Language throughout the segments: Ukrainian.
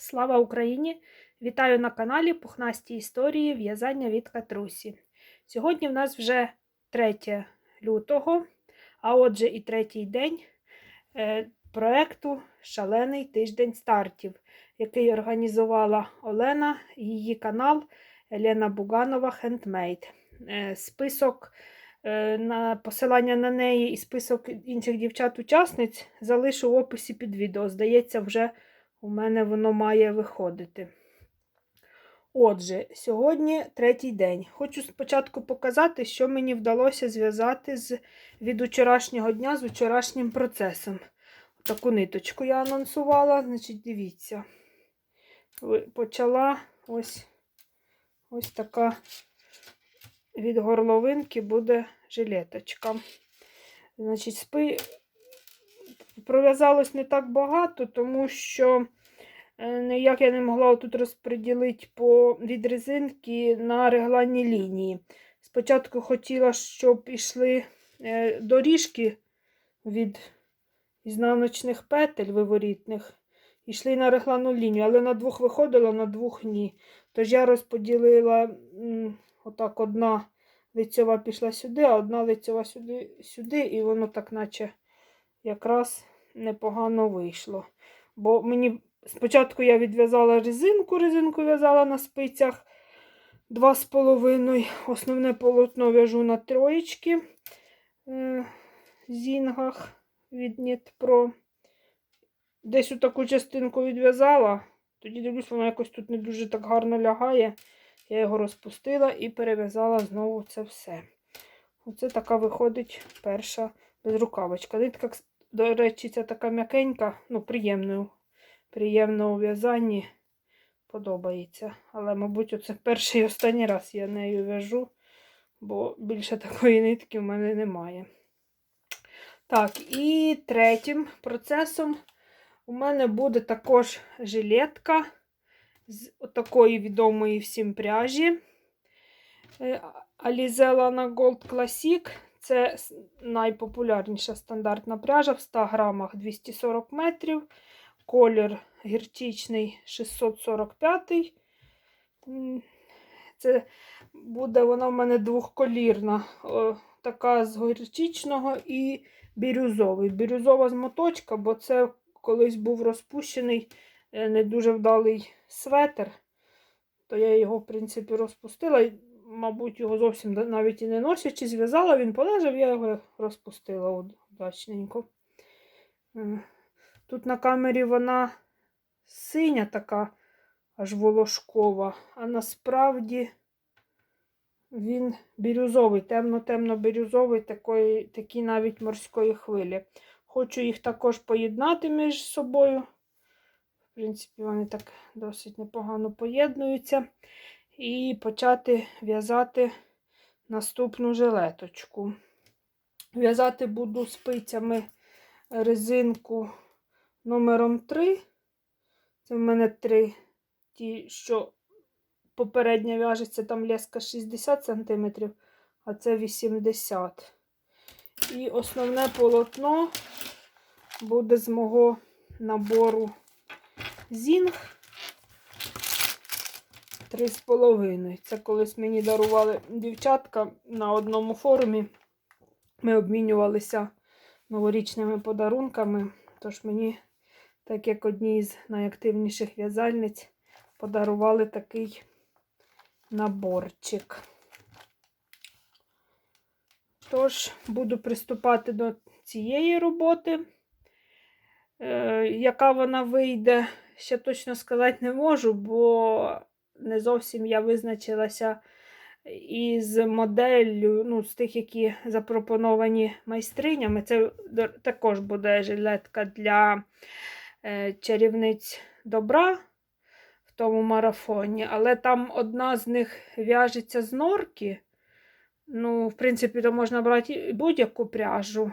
Слава Україні! Вітаю на каналі Пухнасті історії в'язання від Катрусі. Сьогодні в нас вже 3 лютого, а отже, і третій день е, проекту Шалений тиждень стартів, який організувала Олена і її канал Елена Буганова. Е, Список е, на посилання на неї і список інших дівчат-учасниць залишу в описі під відео. Здається, вже у мене воно має виходити. Отже, сьогодні третій день. Хочу спочатку показати, що мені вдалося зв'язати з, від вчорашнього дня з вчорашнім процесом. Таку ниточку я анонсувала, значить, дивіться. Почала ось, ось така від горловинки буде жилеточка. Значить, спи... пров'язалось не так багато, тому що е, ніяк я не могла тут розподілити по від резинки на регланні лінії. Спочатку хотіла, щоб йшли е, доріжки від ізнаночних петель виворітних, йшли на регланну лінію, але на двох виходило, на двох ні. Тож я розподілила отак одна лицьова пішла сюди, а одна лицьова сюди, сюди, і воно так наче якраз непогано вийшло. Бо мені спочатку я відв'язала резинку, резинку в'язала на спицях 2,5. Основне полотно в'яжу на троєчки е, зінгах від Нітпро. Десь таку частинку відв'язала. Тоді дивлюсь, воно якось тут не дуже так гарно лягає. Я його розпустила і перев'язала знову це все. Оце така виходить перша безрукавочка. Нитка, до речі, ця така м'якенька, ну, приємною. Приємно у в'язанні подобається. Але, мабуть, оце перший і останній раз я нею в'яжу, бо більше такої нитки в мене немає. Так, і третім процесом у мене буде також жилетка з такої відомої всім пряжі. Е, Alize Lana Gold Classic. Це найпопулярніша стандартна пряжа в 100 грамах 240 метрів. Колір гірчичний 645. Це буде вона в мене двохколірна. Така з гірчичного і бірюзовий. Бірюзова з моточка, бо це колись був розпущений е, не дуже вдалий светр. То я його, в принципі, розпустила. Мабуть, його зовсім навіть і не носячи, зв'язала, він полежав, я його розпустила уд- удачненько. Е, Тут на камері вона синя така, аж волошкова, а насправді він бірюзовий, темно-темно-бірюзовий, такої, такі навіть морської хвилі. Хочу їх також поєднати між собою. В принципі, вони так досить непогано поєднуються. І почати в'язати наступну жилеточку. В'язати буду спицями резинку номером 3. Це в мене три. Ті, що попередня в'яжеться, там леска 60 см, а це 80 І основне полотно буде з мого набору зінг. Три з половиною. Це колись мені дарували дівчатка на одному форумі. Ми обмінювалися новорічними подарунками. Тож мені, так як одній з найактивніших в'язальниць, подарували такий наборчик. Тож, буду приступати до цієї роботи. Е, яка вона вийде, ще точно сказати не можу, бо не зовсім я визначилася із моделлю, ну, з тих, які запропоновані майстринями. Це також буде жилетка для е, чарівниць добра в тому марафоні, але там одна з них в'яжеться з норки. Ну, в принципі, то можна брати будь-яку пряжу.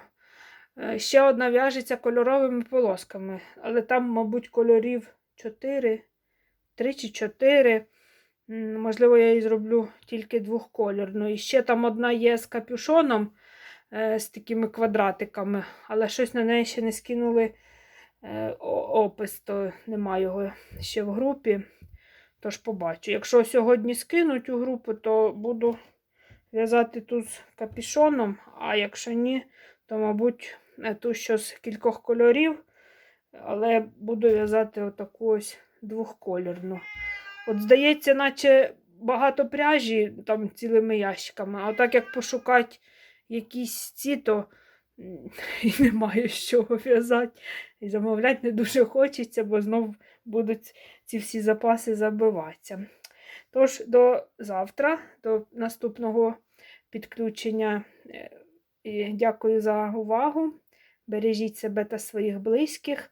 Е, Ще одна в'яжеться кольоровими полосками, але там, мабуть, кольорів 4, 3 чи 4. Можливо, я її зроблю тільки двохкольорну. І ще там одна є з капюшоном, е, з такими квадратиками, але щось на неї ще не скинули е, опис, то немає його ще в групі. Тож побачу. Якщо сьогодні скинуть у групу, то буду в'язати ту з капішоном, а якщо ні, то, мабуть, е, ту, що з кількох кольорів, але буду в'язати отаку ось двохкольорну. От, здається, наче багато пряжі там цілими ящиками, а так як пошукати якісь ці, то і немає з чого в'язати. І замовляти не дуже хочеться, бо знов будуть ці всі запаси забиватися. Тож, до завтра, до наступного підключення. Е, І дякую за увагу. Бережіть себе та своїх близьких.